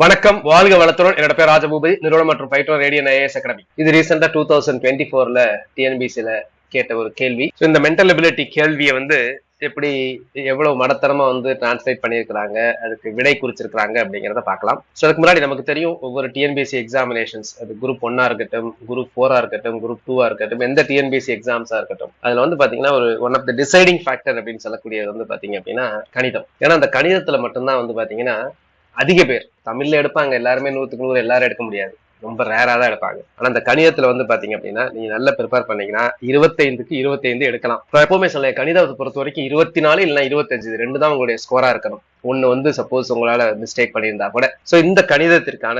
வணக்கம் வாழ்க வளத்துடன். என்னோட பேர் ராஜபூபதி. நிறுவனம் மற்றும் பயிற்றுவர் ரேடியோ ஐஏஎஸ் அகாடமி. இது ரீசெண்டா டூ தௌசண்ட் டுவெண்ட்டி ஃபோர்ல டிஎன்பிசில கேட்ட ஒரு கேள்வி. ஸோ இந்த மென்டல் எபிலிட்டி கேள்வியை வந்து எப்படி எவ்வளவு மடத்தரமா வந்து டிரான்ஸ்லேட் பண்ணியிருக்கிறாங்க அதுக்கு விடை குறிச்சிருக்கிறாங்க அப்படிங்கிறத பார்க்கலாம். ஸோ அதுக்கு முன்னாடி நமக்கு தெரியும் ஒவ்வொரு டிஎன்பிசி எக்ஸாமினேஷன்ஸ் அது குரூப் ஒன்னா இருக்கட்டும் குரூப் ஃபோரா இருக்கட்டும் குரூப் டூவா இருக்கட்டும் எந்த டிஎன்பிசி எக்ஸாம்ஸா இருக்கட்டும். அதுல வந்து பாத்தீங்கன்னா ஒரு one of the deciding factor அப்படின்னு சொல்லக்கூடியது வந்து பாத்தீங்க அப்படின்னா கணிதம். ஏன்னா அந்த கணிதத்துல மட்டும்தான் வந்து பாத்தீங்கன்னா அதிக பேர். தமிழ்ல எடுப்பாங்க எல்லாருமே நூற்றுக்கு நூறு எல்லாரும் எடுக்க முடியாது. ரொம்ப ரேரா தான் எடுப்பாங்க. ஆனா அந்த கணிதத்துல வந்து பாத்தீங்க அப்படின்னா நீங்க நல்லா ப்ரிப்பேர் பண்ணீங்கன்னா இருபத்தைந்துக்கு இருபத்தைந்து எடுக்கலாம். நான் எப்பவுமே சொல்ல கணிதத்தை பொறுத்த வரைக்கும் இருபத்தி நாலு இல்லைன்னா இருபத்தஞ்சு ரெண்டு தான் உங்களுடைய ஸ்கோரா இருக்கணும். ஒன்று வந்து சப்போஸ் உங்களால மிஸ்டேக் பண்ணியிருந்தா கூட. சோ இந்த கணிதத்திற்கான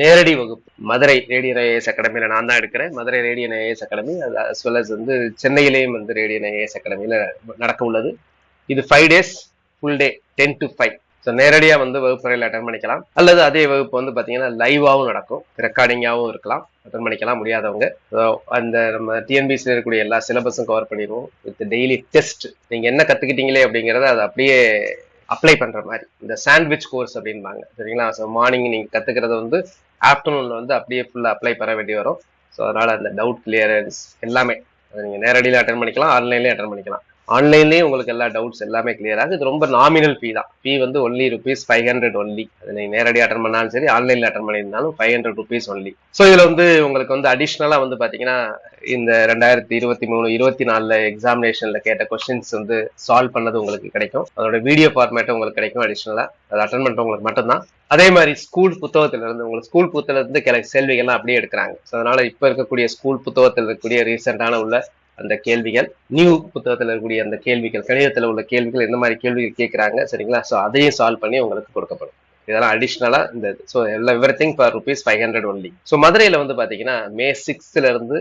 நேரடி வகுப்பு மதுரை ரேடியன் ஐஏஎஸ் அகாடமியில நான் தான் எடுக்கிறேன். Madurai radian IAS academy as well as வந்து சென்னையிலேயும் வந்து ரேடியன் ஐஏஎஸ் அகாடமியில நடக்க உள்ளது. இது five days full day ten to five so நேரடியாக வந்து வகுப்பறையில் அட்டன் பண்ணிக்கலாம். அல்லது அதே வகுப்பு வந்து பார்த்தீங்கன்னா லைவாகவும் நடக்கும். ரெக்கார்டிங்காகவும் இருக்கலாம். அட்டன் பண்ணிக்கலாம் முடியாதவங்க. அந்த நம்ம டிஎன்பிசியில் இருக்கக்கூடிய எல்லா சிலபஸும் கவர் பண்ணிடுவோம். வித் டெய்லி டெஸ்ட் நீங்கள் என்ன கற்றுக்கிட்டீங்களே அப்படிங்கிறத அதை அப்படியே அப்ளை பண்ணுற மாதிரி. இந்த சாண்ட்விச் கோர்ஸ் அப்படின்பாங்க சரிங்களா? ஸோ மார்னிங் நீங்கள் கற்றுக்கிறத வந்து ஆஃப்டர்நூனில் வந்து அப்படியே ஃபுல்லாக அப்ளை பண்ண வேண்டி வரும். ஸோ அதனால் அந்த டவுட் கிளியரன்ஸ் எல்லாமே அதை நீங்கள் நேரடியில் அட்டன் பண்ணிக்கலாம் ஆன்லைன்லேயும் அட்டன் பண்ணிக்கலாம். ஆன்லைன்லேயே உங்களுக்கு எல்லா டவுட்ஸ் எல்லாமே கிளியர் ஆகுது. இது ரொம்ப நாமினல் ஃபீ தான். ஃபீ வந்து only rupees five hundred only அது நீங்கள் நேரடியாக அட்டன் பண்ணாலும் சரி ஆன்லைனில் அட்டன் பண்ணியிருந்தாலும் five hundred rupees only so இதில் வந்து உங்களுக்கு வந்து அடிஷ்னலாக வந்து பார்த்தீங்கன்னா இந்த ரெண்டாயிரத்தி இருபத்தி மூணு இருபத்தி நாலில் எக்ஸாமினேஷனில் கேட்ட கொஸ்டின்ஸ் வந்து சால்வ் பண்ணது உங்களுக்கு கிடைக்கும். அதோட வீடியோ ஃபார்மேட்டும் உங்களுக்கு கிடைக்கும் அடிஷ்னலாக அதை அட்டன் பண்ணுறவங்களுக்கு மட்டும்தான். அதே மாதிரி ஸ்கூல் புத்தகத்துல இருந்து உங்களுக்கு ஸ்கூல் புத்தகத்துல கிள செல்விகள்லாம் அப்படியே எடுக்கிறாங்க. ஸோ அதனால் இப்போ இருக்கக்கூடிய ஸ்கூல் புத்தகத்தில் இருக்கக்கூடிய ரீசெண்டான உள்ள அந்த கேள்விகள் நியூ புத்தகத்தில் இருக்கக்கூடிய அந்த கேள்விகள் கணிதத்தில் உள்ள கேள்விகள் எந்த மாதிரி கேள்விகள் கேட்குறாங்க சரிங்களா? ஸோ அதையும் சால்வ் பண்ணி உங்களுக்கு கொடுக்கப்படும். இதெல்லாம் அடிஷ்னலா இந்த ஸோ எல்லா everything for rupees five hundred only so மதுரையில் வந்து பார்த்தீங்கன்னா மே சிக்ஸ்த்ல இருந்து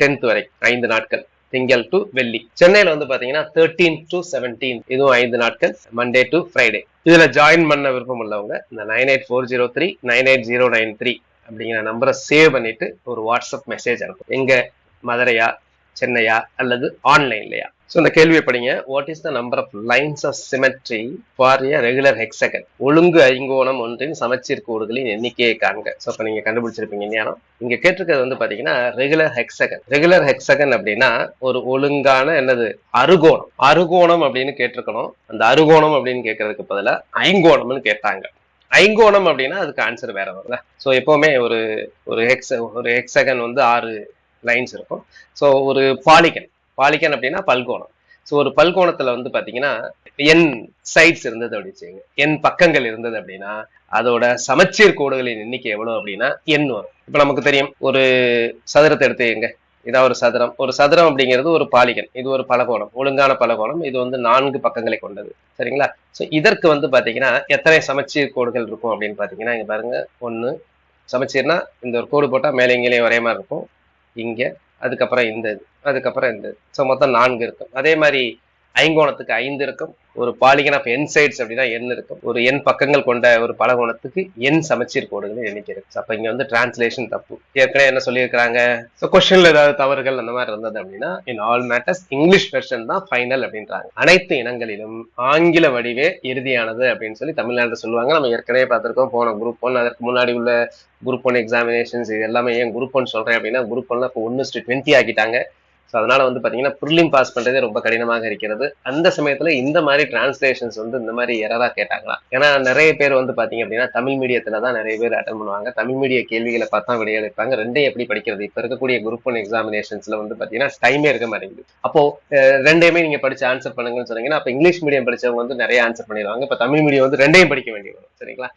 டென்த் வரை ஐந்து நாட்கள். திங்கள் டு வெள்ளி. சென்னையில் வந்து பார்த்தீங்கன்னா தேர்ட்டீன் டு செவன்டீன் இதுவும் ஐந்து நாட்கள் மண்டே டு ஃப்ரைடே இதில் ஜாயின் பண்ண விருப்பம் உள்ளவங்க இந்த nine eight four zero three nine eight zero nine three அப்படிங்கிற நம்பரை சேவ் பண்ணிட்டு ஒரு வாட்ஸ்அப் மெசேஜ் அனுப்பும் எங்க மதுரையா சென்னையா அல்லது ஆன்லைன்லயா? ஸோ இந்த கேள்வியை படிங்க. What is the number of lines of symmetry for a regular hexagon ஒழுங்கு ஐங்கோணம் ஒன்றின் சமச்சீர் கோடுகளின் எண்ணிக்கையை காண்க. ஸோ இப்போ நீங்கள் கண்டுபிடிச்சிருப்பீங்க ஞானம் இங்கே கேட்டிருக்கிறது வந்து பார்த்தீங்கன்னா ரெகுலர் ஹெக்ஸகன் ரெகுலர் ஹெக்ஸகன் அப்படின்னா ஒரு ஒழுங்கான என்னது? அருகோணம் அருகோணம் அப்படின்னு கேட்டிருக்கணும். அந்த அருகோணம் அப்படின்னு கேட்கறதுக்கு பதிலாக ஐங்கோணம்னு கேட்டாங்க. ஐங்கோணம் அப்படின்னா அதுக்கு ஆன்சர் வேற வரும்ல ஸோ எப்பவுமே ஒரு ஒரு ஹெக்ஸ ஒரு ஹெக்ஸகன் வந்து ஆறு லைன்ஸ் இருக்கும். ஸோ ஒரு பாலிகன் பாலிகன் அப்படின்னா பல்கோணம். ஸோ ஒரு பல்கோணத்துல வந்து பாத்தீங்கன்னா என் சைட்ஸ் இருந்தது அப்படின்னு வச்சுக்கோங்க. என் பக்கங்கள் இருந்தது அப்படின்னா அதோட சமச்சீர் கோடுகளின் எண்ணிக்கை எவ்வளவு அப்படின்னா என் வரும். இப்போ நமக்கு தெரியும் ஒரு சதுரத்தை எடுத்து எங்க இதான் ஒரு சதுரம். ஒரு சதுரம் அப்படிங்கிறது ஒரு பாலிகன். இது ஒரு பலகோணம். ஒழுங்கான பலகோணம். இது வந்து நான்கு பக்கங்களை கொண்டது. சரிங்களா? ஸோ இதற்கு வந்து பாத்தீங்கன்னா எத்தனை சமச்சீர் கோடுகள் இருக்கும் அப்படின்னு பாத்தீங்கன்னா இங்க பாருங்க. ஒன்று சமச்சீர்னா இந்த ஒரு கோடு போட்டால் மேலே இங்கேயும் ஒரே மாதிரி இருக்கும். இங்கே அதுக்கப்புறம் இந்த இது அதுக்கப்புறம் இந்த ஸோ மொத்தம் நான்கு இருக்கும். அதே மாதிரி ஐங்கோணத்துக்கு ஐந்து இருக்கும். ஒரு பாலிகன் ஆஃப் என் சைட்ஸ் அப்படின்னா எண் இருக்கும். ஒரு எண் பக்கங்கள் கொண்ட ஒரு பலகோணத்துக்கு எண் சமச்சீர் கோடுகள் எண்ணிக்கை இருக்கு அப்ப இங்க வந்து டிரான்ஸ்லேஷன் தப்பு. ஏற்கனவே என்ன சொல்லியிருக்கிறாங்க? ஸோ கொஸ்டின்ல ஏதாவது தவறுகள் அந்த மாதிரி இருந்தது அப்படின்னா in all matters English version தான் ஃபைனல் அப்படின்றாங்க. அனைத்து இனங்களிலும் ஆங்கில வடிவே இறுதியானது அப்படின்னு சொல்லி தமிழ்நாட்டில் சொல்லுவாங்க. நம்ம ஏற்கனவே பார்த்துருக்கோம். போன குரூப் ஒன் அதற்கு முன்னாடி உள்ள குரூப் ஒன் எக்ஸாமினேஷன்ஸ் இது எல்லாமே ஏன் குரூப் ஒன் சொல்றேன் அப்படின்னா குரூப் ஒன்ல இப்போ ஒன்னு டுவெண்ட்டி ஆக்கிட்டாங்க. ஸோ அதனால வந்து பார்த்தீங்கன்னா ப்ரிலிம் பாஸ் பண்ணுறதே ரொம்ப கடினமாக இருக்கிறது. அந்த சமயத்தில் இந்த மாதிரி டிரான்ஸ்லேஷன்ஸ் வந்து இந்த மாதிரி எரரா கேட்டாங்களா? ஏன்னா நிறைய பேர் வந்து பார்த்தீங்க அப்படின்னா தமிழ் மீடியத்தில் தான் நிறைய பேர் அட்டன் பண்ணுவாங்க. தமிழ் மீடிய கேள்விகளை பார்த்தா விடையெடுப்பாங்க ரெண்டையும் எப்படி படிக்கிறது? இப்போ இருக்கக்கூடிய குரூப் ஒன் எக்ஸாமினேஷன்ஸில் வந்து பார்த்தீங்கன்னா டைமே இருக்க மாட்டேங்குது. அப்போ ரெண்டையுமே நீங்கள் படித்து ஆன்சர் பண்ணுங்கன்னு சொன்னீங்கன்னா அப்போ இங்கிலீஷ் மீடியம் படிச்சவங்க வந்து நிறைய ஆன்சர் பண்ணிடுவாங்க. இப்போ தமிழ் மீடியம் வந்து ரெண்டையும் படிக்க வேண்டி வரும். சரிங்களா?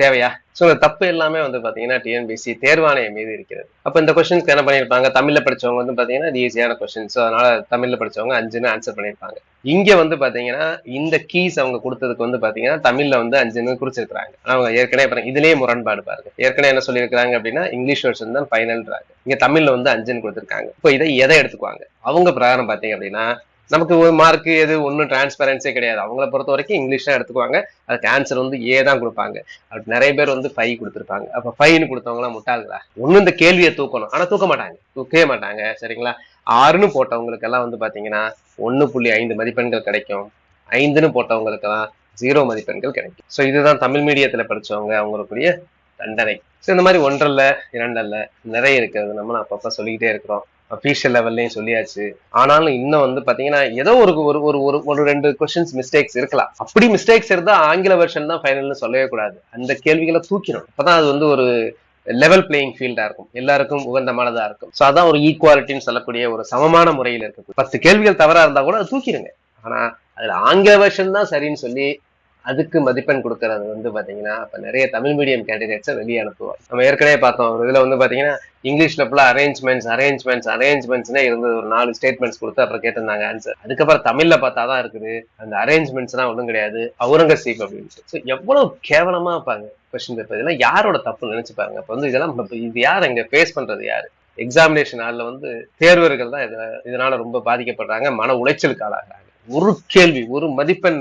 தேவையா? ஸோ இந்த தப்பு எல்லாமே வந்து பாத்தீங்கன்னா டிஎன்பிசி தேர்வாணையம் மீது இருக்கிறது. அப்போ இந்த கொஸ்டின்ஸ்க்கு என்ன பண்ணியிருப்பாங்க? தமிழில் படிச்சவங்க வந்து பாத்தீங்கன்னா இது ஈஸியான கொஸ்டின் ஸோ அதனால தமிழில் படிச்சவங்க அஞ்சுன்னு ஆன்சர் பண்ணியிருப்பாங்க. இங்கே வந்து பாத்தீங்கன்னா இந்த கீஸ் அவங்க கொடுத்ததுக்கு வந்து பாத்தீங்கன்னா தமிழ்ல வந்து அஞ்சுன்னு குறிச்சிருக்கிறாங்க. அவங்க ஏற்கனவே பாருங்க இதுலேயே முரண்பாடு பாருங்க. ஏற்கனவே என்ன சொல்லியிருக்காங்க அப்படின்னா இங்கிலீஷ் வெர்ஷன் தான் ஃபைனல்ன்றாங்க இங்க தமிழ்ல வந்து அஞ்சுன்னு கொடுத்துருக்காங்க. இப்போ இதை எதை எடுத்துக்குவாங்க? அவங்க பிரகாரம் பாத்தீங்க அப்படின்னா நமக்கு ஒரு மார்க் எது ஒன்றும் டிரான்ஸ்பரன்ஸே கிடையாது. அவங்கள பொறுத்த வரைக்கும் இங்கிலீஷ் தான் எடுத்துக்குவாங்க. அதுக்கு ஆன்சர் வந்து ஏ தான் கொடுப்பாங்க. அப்படி நிறைய பேர் வந்து ஃபைவ் கொடுத்துருப்பாங்க. அப்ப ஃபைவ்னு கொடுத்தவங்களாம் முட்டாள்களா? ஒன்றும் இந்த கேள்வியை தூக்கணும். ஆனால் தூக்க மாட்டாங்க. தூக்கவே மாட்டாங்க. சரிங்களா? ஆறுன்னு போட்டவங்களுக்கு எல்லாம் வந்து பாத்தீங்கன்னா ஒன்று புள்ளி ஐந்து மதிப்பெண்கள் கிடைக்கும். ஐந்துன்னு போட்டவங்களுக்கெல்லாம் ஜீரோ மதிப்பெண்கள் கிடைக்கும். ஸோ இதுதான் தமிழ் மீடியத்தில் படிச்சவங்க அவங்களுக்குரிய தண்டனை. ஸோ இந்த மாதிரி ஒன்றல்ல இரண்டல்ல நிறைய இருக்கிறது நம்ம அப்பப்போ சொல்லிக்கிட்டே இருக்கிறோம். அஃபீஷியல் லெவல்லையும் சொல்லியாச்சு. ஆனாலும் இன்னும் வந்து பாத்தீங்கன்னா ஏதோ ஒரு ஒரு ஒரு ஒரு ஒரு ரெண்டு கொஸ்டின்ஸ் மிஸ்டேக்ஸ் இருக்கலாம். அப்படி மிஸ்டேக்ஸ் இருந்தா ஆங்கில வெர்ஷன் தான் ஃபைனல்னு சொல்லவே கூடாது. அந்த கேள்விகளை தூக்கிடும். அப்பதான் அது வந்து ஒரு லெவல் பிளேயிங் ஃபீல்டா இருக்கும். எல்லாருக்கும் உகந்தமானதா இருக்கும். ஸோ அதான் ஒரு ஈக்குவாலிட்டின்னு சொல்லக்கூடிய ஒரு சமமான முறையில் இருக்கு பத்து கேள்விகள் தவறா இருந்தா கூட அதை தூக்கிடுங்க. ஆனா அதுல ஆங்கில வெர்ஷன் தான் சரின்னு சொல்லி அதுக்கு மதிப்பெண் கொடுக்கறது வந்து பாத்தீங்கன்னா இப்போ நிறைய தமிழ் மீடியம் கேண்டிடேட்ஸை வெளியே அனுப்புவோம் நம்ம ஏற்கனவே பார்த்தோம் ஒரு இதுல வந்து பாத்தீங்கன்னா இங்கிலீஷ்ல ஃபுல்லா அரேஞ்ச்மெண்ட்ஸ் அரேஞ்ச்மெண்ட்ஸ் அரேஞ்ச்மெண்ட்ஸ்னே இருந்தது. ஒரு நாலு ஸ்டேட்மெண்ட்ஸ் கொடுத்து அப்புறம் கேட்டிருந்தாங்க ஆன்சர் அதுக்கப்புறம் தமிழ்ல பார்த்தாதான் இருக்குது. அந்த அரேஞ்ச்மெண்ட்ஸ் எல்லாம் ஒன்றும் கிடையாது. அவுரங்கசீப் அப்படின்னு ஸோ எவ்வளவு கேவலமா இருப்பாங்க கொஸ்டின் பேப்பர் இதெல்லாம் யாரோட தப்பு நினைச்சு பாருங்க அப்ப வந்து இதெல்லாம் இது யார்? இங்க ஃபேஸ் பண்றது யாரு? எக்ஸாமினேஷன் ஹாலில் வந்து தேர்வர்கள் தான் இதனால ரொம்ப பாதிக்கப்படுறாங்க. மன உளைச்சலுக்கு ஆளாகிறாங்க. ஒரு கேள்வி ஒரு மதிப்பெண்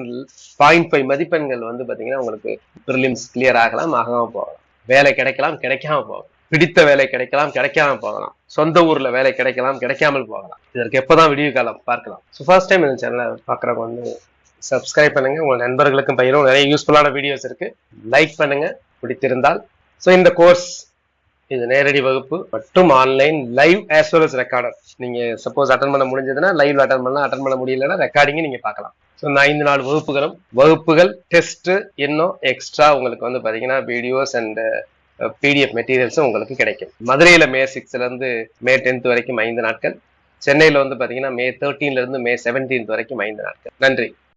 பாயிண்ட் ஃபைவ் மதிப்பெண்கள் வந்து பாத்தீங்கன்னா உங்களுக்கு ப்ரிலிம்ஸ் கிளியர் ஆகலாம் ஆகாம போகலாம். வேலை கிடைக்கலாம் கிடைக்காம போகலாம். பிடித்த வேலை கிடைக்கலாம் கிடைக்காம போகலாம். சொந்த ஊர்ல வேலை கிடைக்கலாம் கிடைக்காமல் போகலாம். இதற்கு எப்பதான் விடிவு காலம் பார்க்கலாம். ஸோ ஃபர்ஸ்ட் டைம் இந்த சேனலை பார்க்குறவங்க வந்து சப்ஸ்கிரைப் பண்ணுங்க. உங்க நண்பர்களுக்கும் பயிரும் நிறைய யூஸ்ஃபுல்லான வீடியோஸ் இருக்கு. லைக் பண்ணுங்க. பிடித்திருந்தால். ஸோ இந்த கோர்ஸ் இது நேரடி வகுப்பு மற்றும் online live as well as recorder நீங்க சப்போஸ் அட்டன் பண்ண முடிஞ்சதுன்னா லைவ் அட்டன் பண்ணலாம் அட்டன் பண்ண முடியலன்னா ரெக்கார்டிங் நீங்க பார்க்கலாம். ஸோ இந்த ஐந்து நாள் வகுப்புகளும் வகுப்புகள் டெஸ்ட் இன்னும் எக்ஸ்ட்ரா உங்களுக்கு வந்து பாத்தீங்கன்னா வீடியோஸ் அண்ட் பிடிஎஃப் மெட்டீரியல்ஸும் உங்களுக்கு கிடைக்கும். மதுரையில மே சிக்ஸ்ல இருந்து மே டென்த் வரைக்கும் ஐந்து நாட்கள். சென்னையில வந்து பாத்தீங்கன்னா மே தேர்ட்டீன்ல இருந்து மே செவன்டீன்த் வரைக்கும் ஐந்து நாட்கள். நன்றி.